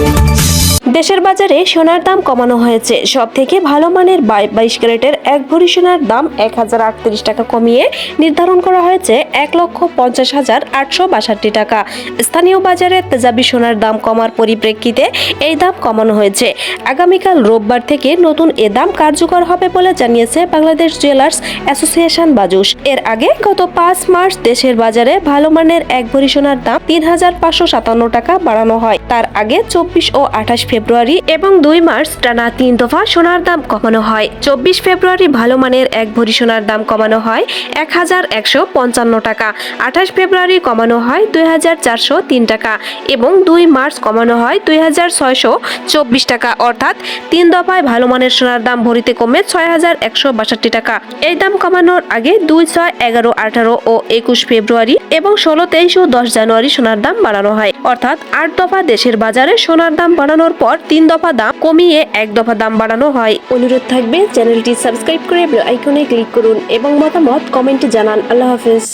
Thank you. দেশের বাজারে সোনার দাম কমানো হয়েছে। সব থেকে ভালো মানের বাইশ ক্যারেটের এক ভরি সোনার দাম এক হাজার আটত্রিশ টাকা কমিয়ে নির্ধারণ করা হয়েছে এক লক্ষ পঞ্চাশ হাজার আটশো বাষট্টি টাকা। স্থানীয় বাজারে তেজাবি সোনার দাম কমার পরিপ্রেক্ষিতে এই দাম কমানো হয়েছে। আগামীকাল রোববার থেকে নতুন এ দাম কার্যকর হবে বলে জানিয়েছে বাংলাদেশ জুয়েলার্স অ্যাসোসিয়েশন বাজুস এর আগে গত পাঁচ মার্চ দেশের বাজারে ভালো মানের এক ভরি সোনার দাম তিন হাজার পাঁচশো সাতান্ন টাকা বাড়ানো হয়। তার আগে চব্বিশ ও আঠাশ ফেব্রুয়ারি এবং দুই মার্চ টানা তিন দফা সোনার দাম কমানো হয়। চব্বিশ ফেব্রুয়ারি ভালো মানের এক ভরি সোনার দাম কমানো হয় এক হাজার একশো পঞ্চান্ন টাকা। আঠাশ ফেব্রুয়ারি কমানো হয় দুই হাজার চারশো তিন টাকা এবং দুই মার্চ কমানো হয় দুই হাজার ছয়শো চব্বিশ টাকা। অর্থাৎ তিন দফায় ভালো মানের সোনার দাম ভরিতে কমে ছয় হাজার একশো বাষট্টি টাকা। এই দাম কমানোর আগে দুই ছয় এগারো আঠারো ও একুশ ফেব্রুয়ারি এবং ষোলো তেইশ ও দশ জানুয়ারি সোনার দাম বাড়ানো হয়। অর্থাৎ আট দফা দেশের বাজারে সোনার দাম বাড়ানোর পর তিন দফা দাম কমিয়ে এক দফা দাম বাড়ানো হয়। অনুরোধ থাকবে চ্যানেলটি সাবস্ক্রাইব করে আইকনে ক্লিক করুন এবং মতামত কমেন্টে জানান। আল্লাহ হাফেজ।